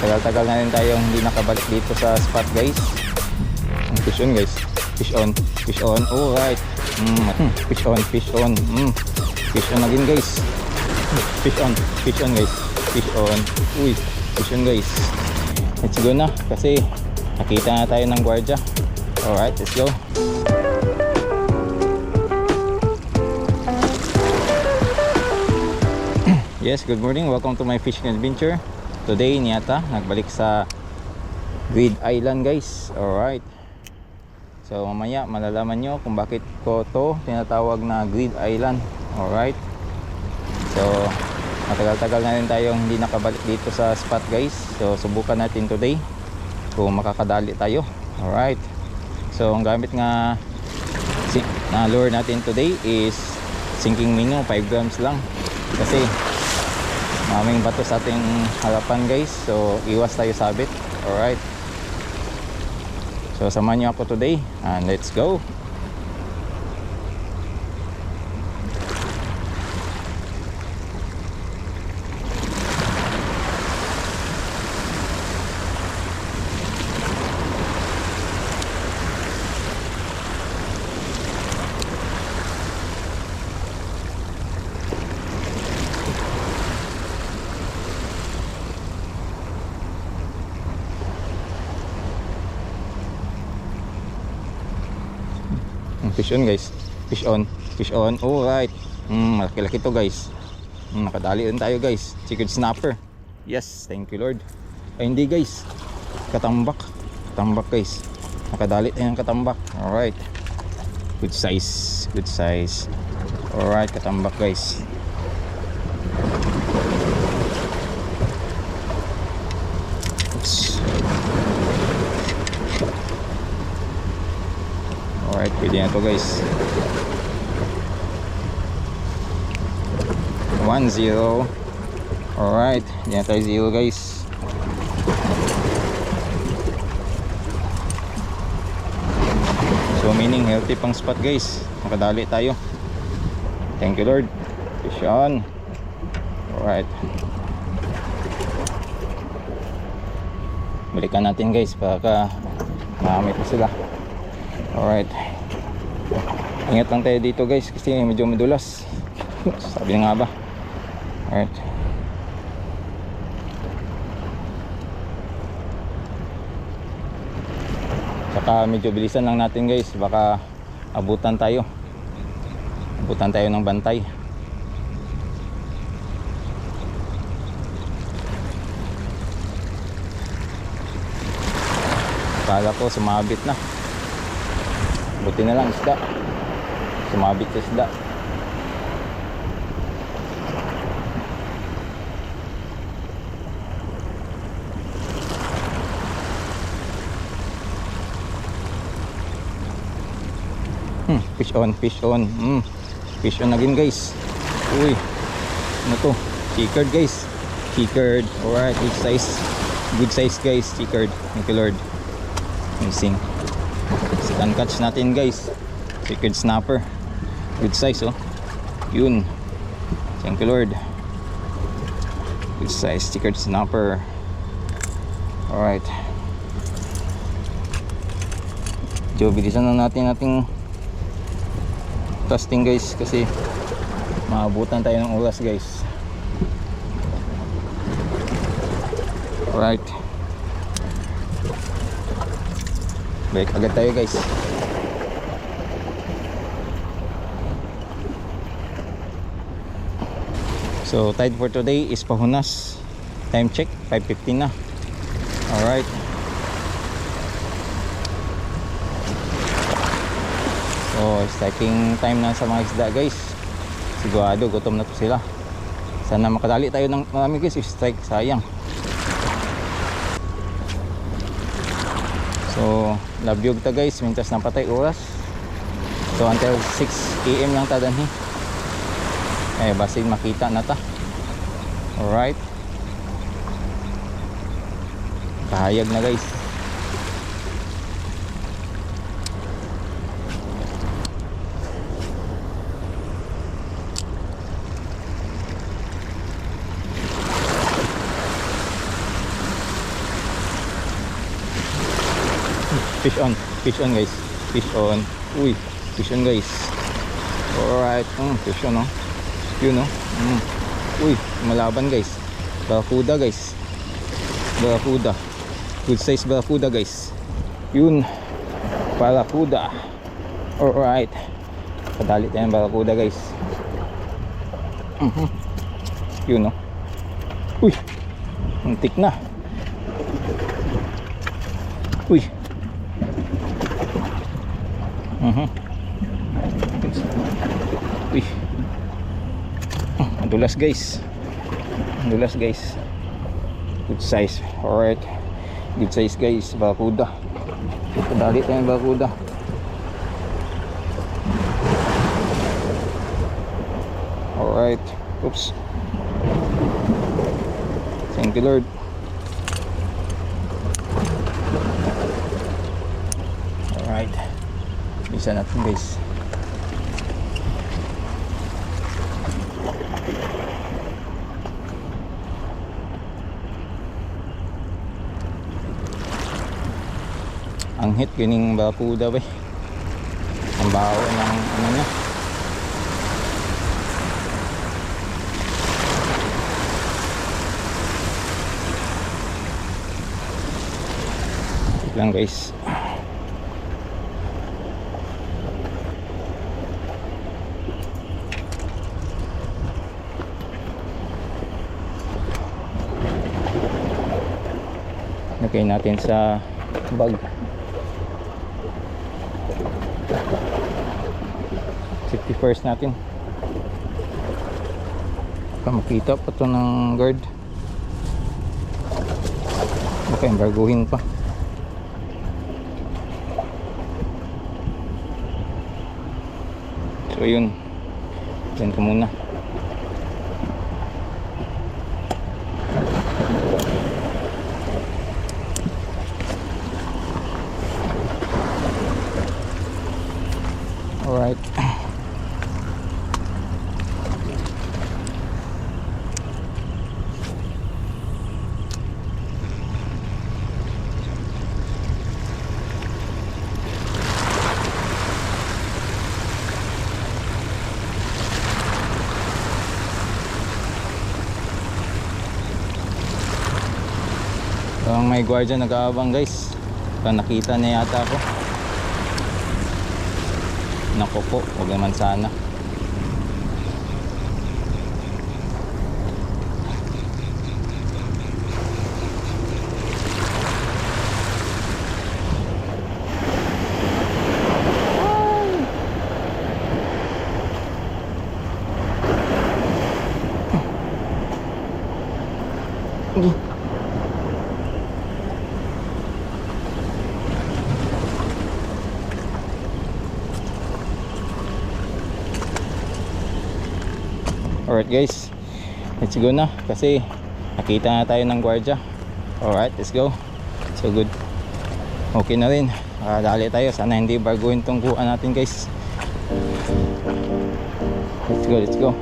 Matagal-tagal na rin tayong hindi nakabalik dito sa spot guys. Ang Fish on guys. Fish on. Fish on. Alright. Mm, fish on. Fish on. Mm. Fish on again guys. Fish on. Fish on guys. Fish on. Uy. Fish on guys. Let's go na. Kasi nakita na tayo ng gwardiya. Alright. Let's go. Yes, good morning. Welcome to my fishing adventure. Today, niyata, nagbalik sa Grid Island, guys. Alright. So, mamaya, malalaman nyo kung bakit ko to tinatawag na Grid Island. Alright. So, matagal-tagal na rin tayong hindi nakabalik dito sa spot, guys. So, subukan natin today kung makakadali tayo. Alright. So, ang gamit nga na lure natin today is sinking minnow 5 grams lang kasi Maming bato sa ating harapan guys. So iwas tayo sabit. Alright. So samahan niyo ako today. And let's go. Fish on guys. Fish on. Fish on. Alright. Mm, malaki-laki to guys. Mm, nakadali rin tayo guys. Chicken snapper. Yes, thank you Lord. Ay hindi guys. Katambak. Katambak guys. Nakadali tayo ng katambak. Alright. Good size. Good size. Alright, katambak guys. Oops. Alright, pwede na to guys. 1-0 Alright, hindi na tayo 0 guys. So meaning healthy pang spot guys. Makadali tayo. Thank you Lord. Fish on. Alright. Balikan natin guys para marami pa sila. Alright. Ingat lang tayo dito guys kasi medyo madulas. Sabi na nga ba. Alright. Saka medyo bilisan lang natin guys. Baka abutan tayo. Abutan tayo ng bantay. Akala ko sumabit na. Buti na lang isda. Sumabit sa isda. Hmm, fish on, fish on. Hmm. Fish on again guys. Uy. Ano to? Chickered guys. Chickered. Alright, good size. Good size guys, chickered. Thank you Lord. Amazing. Second catch natin guys. Chickered snapper. Good size oh. Yun. Thank you Lord. Good size chickered snapper. Alright. Medyo bilisan na natin nating casting guys kasi maabutan tayo ng oras guys. Alright. Balik agad tayo guys. So tide for today is pahunas. Time check 5:15 na. Alright. So striking time na sa mga isda guys. Sigurado gutom na to sila. Sana makadali tayo ng marami guys. Strike sayang. So, labyog ta guys, mintas na patay oras. So, until 6 am lang ta danhi eh basin makita na ta. Alright. Kahayag na guys. Fish on fish on guys. Fish on. Uy fish on guys. Alright. Mm, fish on oh. Yun oh. Mm. Uy. Malaban guys. Barracuda guys. Barracuda. Good size barracuda guys. Yun. Barracuda. Alright. Padali tayo ng barracuda guys. Mhm. Yun oh. Uy. Muntik na. Uy. Uy. Madulas guys. Madulas guys. Good size. Alright. Good size guys. Barracuda. Padali tayo ng barracuda. Alright. Oops. Thank you Lord. Alright. Bisa natin guys. Ang hit kining bakuda ba Ang baho ng ano niya. Lang guys. Lagay natin sa bag. 51st natin. Baka makita pa to ng guard. Baka embarguhin pa. So yun. Diyan ka muna. Alright. Ang may gwardiya nag-aabang guys. Nakita na yata ako. Nako po, huwag naman sana. Alright guys, let's go na kasi nakita na tayo ng gwardiya. Alright, let's go. So good. Okay na rin. Nakadali tayo. Sana hindi barguin tong kuha natin guys. Let's go, let's go.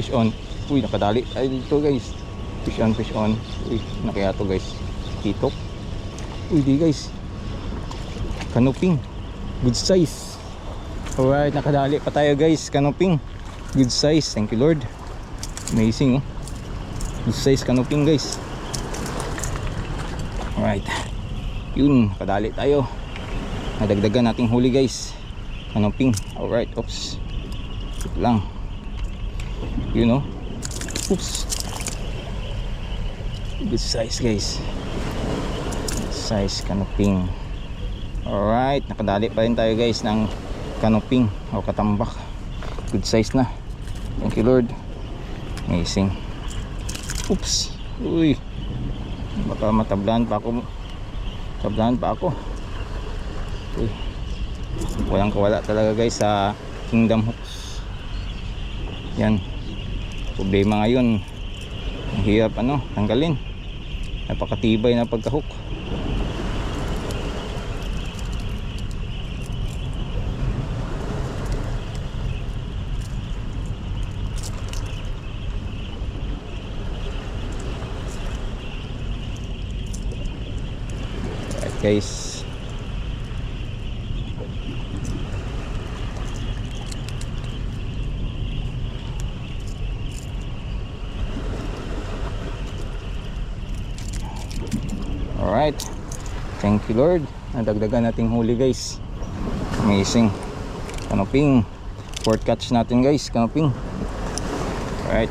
Fish on. Uy, nakadali. Ay, dito guys. Fish on, fish on. Uy, nakaya to guys. Titok. Uy, di guys. Kanuping. Good size. Alright, nakadali pa tayo guys. Kanoping. Good size. Thank you Lord. Amazing oh. Good size kanoping guys. Alright. Yun, nakadali tayo. Nadagdagan nating huli guys. Kanoping. Alright, oops. Lang. Yun oh. Oops. Good size guys. Good size kanoping. Alright, nakadali pa rin tayo guys ng kanoping o katambak. Good size na. Thank you Lord. Amazing. Oops. Uy. Baka matablahan pa ako. Tablahan pa ako. Uy. Walang kawala talaga guys sa Kingdom Hooks. Yan. Problema ngayon. Hirap ano, tanggalin. Napakatibay na pagka-hook. Guys. Alright. Thank you Lord. Nadagdagan nating huli guys. Amazing. Kanoping. Fourth catch natin guys. Kanoping. Alright.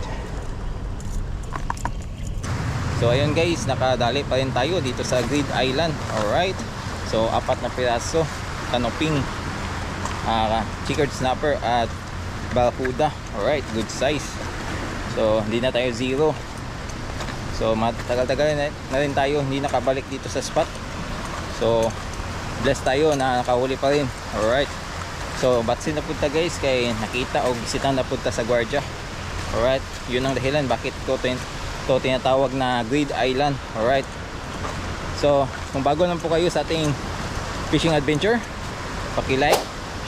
So ayun guys, nakadali pa rin tayo dito sa Grid Island. Alright. So apat na piraso. Kanoping. Uh, chickered snapper at barracuda. Alright, good size. So hindi na tayo zero. So matagal-tagal na, na rin tayo hindi nakabalik dito sa spot. So blessed tayo na nakahuli pa rin. Alright. So batsin na punta guys kay nakita o bisita na punta sa gwardiya. Alright. Yun ang dahilan bakit ko tin to tinatawag na Grid Island. Alright. So kung bago lang po kayo sa ating fishing adventure, paki-like,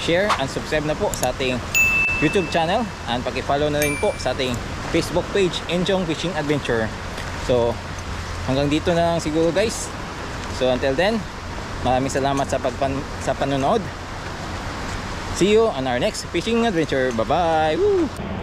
share, and subscribe na po sa ating YouTube channel and paki-follow na rin po sa ating Facebook page Enjong Fishing Adventure. So, hanggang dito na lang siguro guys. So, until then, maraming salamat sa pagpan sa panonood. See you on our next fishing adventure. Bye-bye.